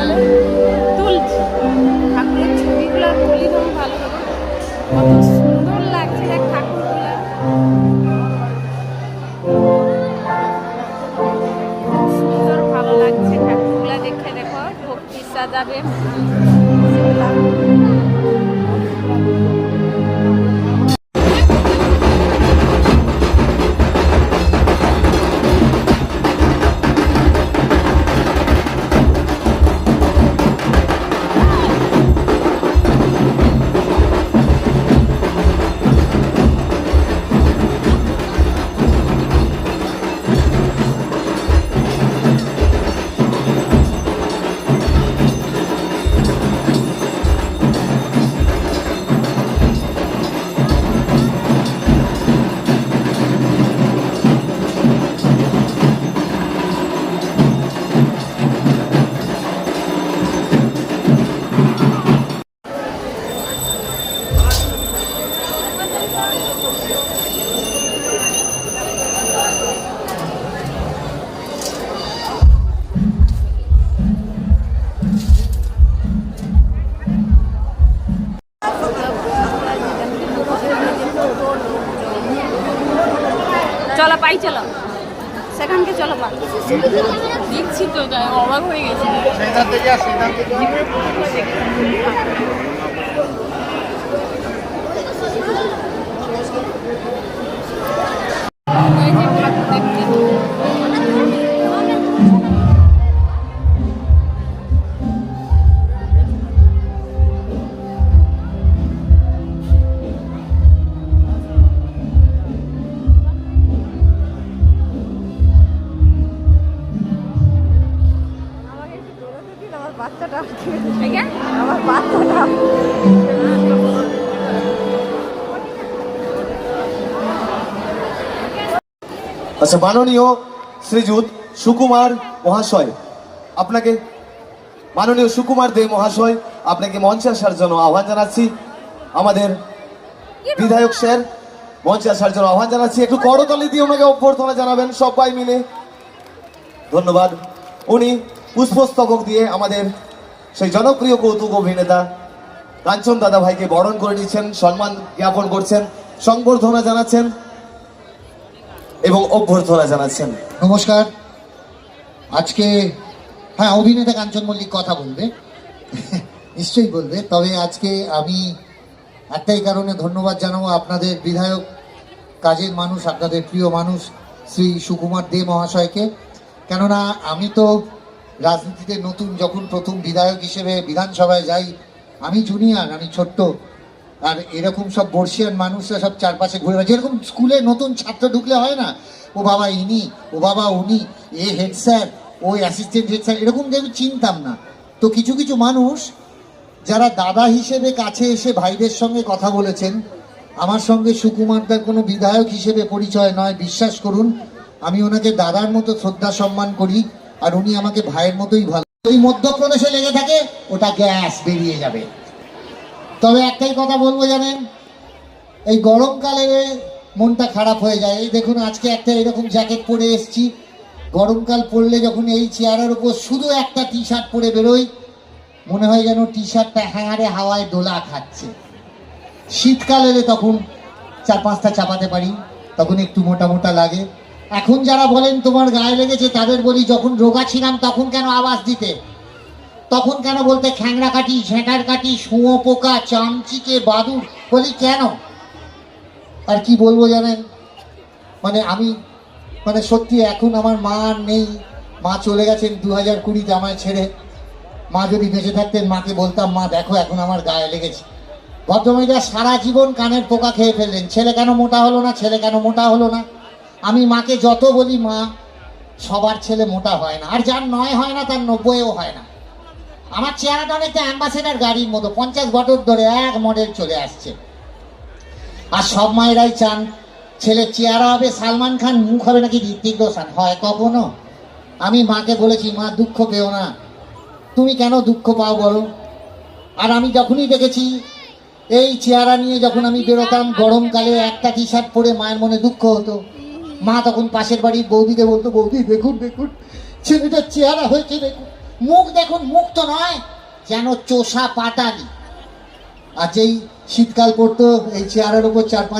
বলে তুলছি। ঠাকুরের ছবিগুলো তুলি তখন ভালো হবে। কত সুন্দর লাগছে দেখ ঠাকুরগুলো। সুন্দর ভালো লাগছে ঠাকুরগুলো দেখে দেখো, ভক্তি সাজাবে। চলো পাই চলো। সেখানকে চলো পা দেখছি তো অবাক হয়ে গেছি। আচ্ছা মাননীয় শ্রীযুত সুকুমার মহাশয়, আপনাকে, মাননীয় সুকুমার দে মহাশয়, আপনাকে মঞ্চে আসার জন্য আহ্বান জানাচ্ছি। আমাদের বিধায়ক স্যার, মঞ্চে আসার জন্য আহ্বান জানাচ্ছি। একটু করতালি দিয়ে ওনাকে অভ্যর্থনা জানাবেন সবাই মিলে। ধন্যবাদ। উনি পুষ্পস্তবক দিয়ে আমাদের সেই জনপ্রিয় কৌতুক অভিনেতা কাঞ্চন দাদা ভাইকে বরণ করে নিচ্ছেন, সম্মান জ্ঞাপন করছেন, সংবর্ধনা জানাচ্ছেন এবং অভ্যর্থনা জানাচ্ছেন। নমস্কার। আজকে হ্যাঁ অভিনেতা কাঞ্চন মল্লিক কথা বলবে। নিশ্চয়ই বলবে। তবে আজকে আমি একটাই কারণে ধন্যবাদ জানাব আপনাদের বিধায়ক, কাজের মানুষ, আপনাদের প্রিয় মানুষ শ্রী সুকুমার দে মহাশয়কে। কেননা আমি তো রাজনীতিতে নতুন যখন প্রথম বিধায়ক হিসেবে বিধানসভায় যাই, আমি জুনিয়র আমি ছোট্ট, আর এরকম সব বর্ষিয়ান মানুষরা সব চারপাশে ঘুরে বেড়ায়। যেরকম স্কুলে নতুন ছাত্র ঢুকলে হয় না, ও বাবা ইনি, ও বাবা উনি, এ হেড স্যার ওই অ্যাসিস্ট্যান্ট হেড স্যার এরকম যে আমি চিনতাম না। তো কিছু কিছু মানুষ যারা দাদা হিসেবে কাছে এসে ভাইদের সঙ্গে কথা বলেছেন, আমার সঙ্গে সুকুমারদার কোনো বিধায়ক হিসেবে পরিচয় নয়, বিশ্বাস করুন, আমি ওনাকে দাদার মতো শ্রদ্ধা সম্মান করি। আর উনি আমাকে ভাইয়ের মতোই ভালো। ওই মধ্যপ্রদেশে লেগে থাকে, ওটা গ্যাস বেরিয়ে যাবে। তবে একটাই কথা বলব জানেন, এই গরমকালে মনটা খারাপ হয়ে যায়। এই দেখুন, আজকে একটা এরকম জ্যাকেট পরে এসছি। গরমকাল পরলে যখন এই চেয়ারের উপর শুধু একটা টি শার্ট পরে বেরোই, মনে হয় যেন টি শার্টটা হ্যাঁড়ে হাওয়ায় দোলা খাচ্ছে। শীতকাল এলে তখন চার পাঁচটা চাপাতে পারি, তখন একটু মোটা মোটা লাগে। এখন যারা বলেন তোমার গায়ে লেগেছে, তাদের বলি যখন রোগা ছিলাম তখন কেন আওয়াজ দিতে? তখন কেন বলতে খ্যাংরা কাটি ঝেঁটার কাটি, শুঁয়ো পোকা, চামচিকে বাদুর? বলি কেন? আর কি বলব জানেন? মানে আমি মানে সত্যি এখন আমার মা নেই। মা চলে গেছেন দু হাজার কুড়িতে আমায় ছেড়ে। মা যদি বেঁচে থাকতেন, মাকে বলতাম, মা, দেখো এখন আমার গায়ে লেগেছে। ভদ্রমহিলা সারা জীবন কানের পোকা খেয়ে ফেললেন। ছেলে কেন মোটা হলো না? ছেলে কেন মোটা হলো না? আমি মাকে যত বলি মা, সবার ছেলে মোটা হয় না। আর যার নয় হয় না, তার নব্বইও হয় না। আমার চেহারাটা অনেকটা অ্যাম্বাসেডার গাড়ির মতো। পঞ্চাশ বছর ধরে এক মডেল চলে আসছে। আর সব মায়েরাই চান ছেলের চেহারা হবে। সালমান খান মুখ হবে নাকি ঋত্বিক রোশন? হয় কখনো? আমি মাকে বলেছি, মা, দুঃখ পেও না। তুমি কেন দুঃখ পাও বলো? আর আমি যখনই দেখেছি এই চেহারা নিয়ে যখন আমি বেরোতাম, গরমকালে একটা টি শার্ট পরে মায়ের মনে দুঃখ হতো। মা তখন পাশের বাড়ির বৌদিকে বলতো বৌদি দেখুন দেখুন, ছেলেটার চেহারা হয়েছে, দেখুন। মুখ দেখুন, মুখ তো নয়, যেন চোষা পাটালি। আর যেই শীতকাল পড়তো, এই চেহারার উপর চার পাঁচ